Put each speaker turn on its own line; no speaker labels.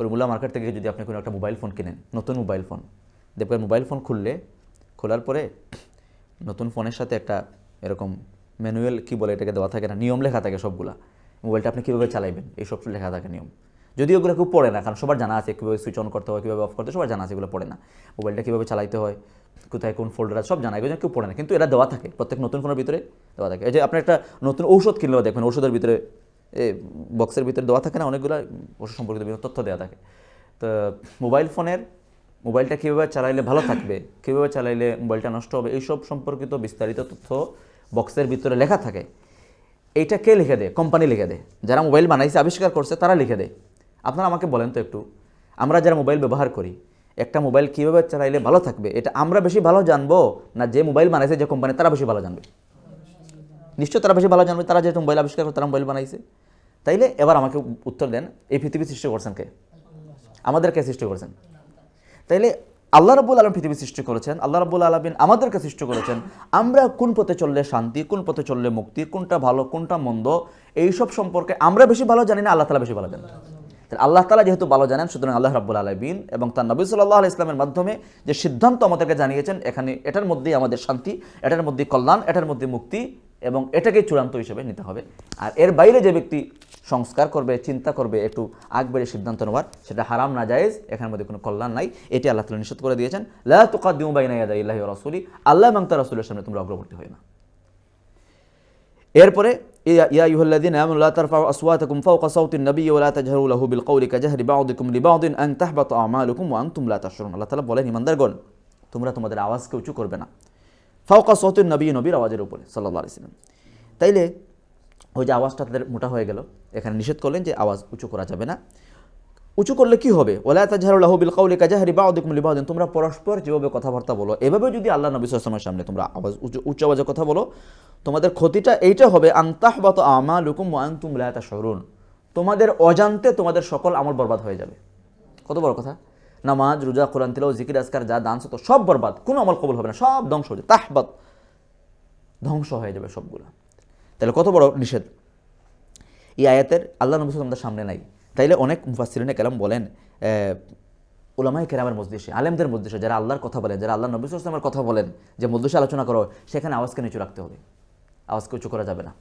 Karimullah market থেকে যদি আপনি কোনো একটা মোবাইল ফোন কেনেন, নতুন মোবাইল ফোন দেখবেন মোবাইল ফোন খুললে, খোলার পরে নতুন ফোনের সাথে একটা এরকম ম্যানুয়াল কি বলে এটাকে দেওয়া থাকে না, নিয়ম লেখা থাকে সবগুলা। মোবাইলটা আপনি কীভাবে চালাইবেন? এই সব লেখা থাকে নিয়ম। যদিও ওগুলো কেউ পড়ে না, কারণ সবার জানা আছে, কীভাবে সুইচ অন করতে হয়, কীভাবে অফ করতে সবার জানা আছে, এগুলো পড়ে না। মোবাইলটা কীভাবে চালাইতে হয়, কোথায় কোন ফোল্ডার আছে, সব জানা এগুলো কেউ পড়ে না। কিন্তু এটা দেওয়া থাকে, প্রত্যেক নতুন ফোনের ভিতরে দেওয়া থাকে। এই যে আপনি একটা নতুন ঔষধ কিনলেও দেখবেন ঔষধের ভিতরে বক্সের ভিতরে দেওয়া থাকে না, অনেকগুলো ওষুধ সম্পর্কিত বিভিন্ন তথ্য দেওয়া থাকে। তো মোবাইল ফোনের, মোবাইলটা কীভাবে চালাইলে ভালো থাকবে, কীভাবে চালাইলে মোবাইলটা নষ্ট হবে, এইসব সম্পর্কিত বিস্তারিত তথ্য বক্সের ভিতরে লেখা থাকে। এইটা কে লিখে দেয়? কোম্পানি লিখে দেয়। যারা মোবাইল বানাইছে, আবিষ্কার করছে, তারা লিখে দেয়। আপনারা আমাকে বলেন তো একটু, আমরা যারা মোবাইল ব্যবহার করি, একটা মোবাইল কীভাবে চালাইলে ভালো থাকবে? এটা আমরা বেশি ভালো জানব না যে মোবাইল বানাইছে যে কোম্পানি, তারা বেশি ভালো জানবে? নিশ্চয় তারা বেশি ভালো জানবে, তারা যেহেতু মোবাইল আবিষ্কার করে, তারা মোবাইল বানাইছে। তাইলে এবার আমাকে উত্তর দেন, এই পৃথিবী সৃষ্টি করছেন কে? আমাদেরকে সৃষ্টি করেছেন? তাইলে আল্লাহ রাব্বুল আলম পৃথিবী সৃষ্টি করেছেন, আল্লাহ রাব্বুল আলমিন আমাদেরকে সৃষ্টি করেছেন। আমরা কোন পথে চললে শান্তি, কোন পথে চললে মুক্তি, কোনটা ভালো, কোনটা মন্দ, এইসব সম্পর্কে আমরা বেশি ভালো জানি না, আল্লাহ তালা বেশি ভালো জানেন। আল্লাহ তালা যেহেতু ভালো জানেন, সুতরাং আল্লাহ রাব্বুল আলমিন এবং তার নবী সাল্লাহ ইসলামের মাধ্যমে যে সিদ্ধান্ত আমাদেরকে জানিয়েছেন, এখানে এটার মধ্যেই আমাদের শান্তি, এটার মধ্যে কল্যাণ, এটার মধ্যে মুক্তি এবং এটাকে চূড়ান্ত হিসেবে নিতে হবে। আর এর বাইরে যে ব্যক্তি সংস্কার করবে, চিন্তা করবে, একটু আগ সিদ্ধান্ত নেওয়ার, সেটা হারাম না জায়েজ এখানের মধ্যে কোনো কল্যাণ নাই। এটি আল্লাহ তালা নিষেধ করে দিয়েছেন, লা তুকাদ্দিমু বাইনা ইয়াদাই ইল্লাহি রাসূলি, আল্লাহ তার রাসূলের সামনে তোমরা অগ্রবর্তী হয় না। এরপরে আল্লাহ তাআলা বলেন, ইমানদারগণ, তোমরা তোমাদের আওয়াজকে উঁচু করবে না। ফাওকা সাওতিন নবী নবীর আওয়াজের উপরে, সাল্লাল্লাহু আলাইহি সাল্লাম। তাইলে ওই যে আওয়াজটা তাদের মোটা হয়ে গেল, এখানে নিষেধ করলেন যে আওয়াজ উঁচু করা যাবে না। উঁচু করলে কি হবে? ওলা বিল কাউলি কাজাহারি বাউদিকুম লিবাউদিন তোমরা পরস্পর যেভাবে কথাবার্তা বলো এভাবে যদি আল্লাহ নবী সাল্লামের সামনে তোমরা আওয়াজ উঁচু, উচ্চ আওয়াজে কথা বলো, তোমাদের ক্ষতিটা এইটা হবে আন্তাহবাত আমালুকুম ওয়া আনতুম লা তাশউরুন। তোমাদের অজান্তে তোমাদের সকল আমল বরবাদ হয়ে যাবে। কত বড় কথা? নামাজ, রোজা, কোরআন তিলাও জিকির আজকার, যা দান তো সব বরবাদ। কোনো আমল কবল হবে না, সব ধ্বংস হয়ে যাবে। তাহবাত ধ্বংস হয়ে যাবে সবগুলো। তাহলে কত বড় নিষেধ? এই আয়াতের আল্লাহ নবী আমাদের সামনে নাই। তাইলে অনেক মুফাসিরিনে কেলাম বলেন ওলামাই কেরামের মজলিসে, আলেমদের মজলিসে যারা আল্লাহর কথা বলেন, যারা আল্লাহ নবী সাল্লামের কথা বলেন, যে মজলিসে আলোচনা করো, সেখানে আওয়াজকে নিচু রাখতে হবে। আওয়াজকে উঁচু করা যাবে না।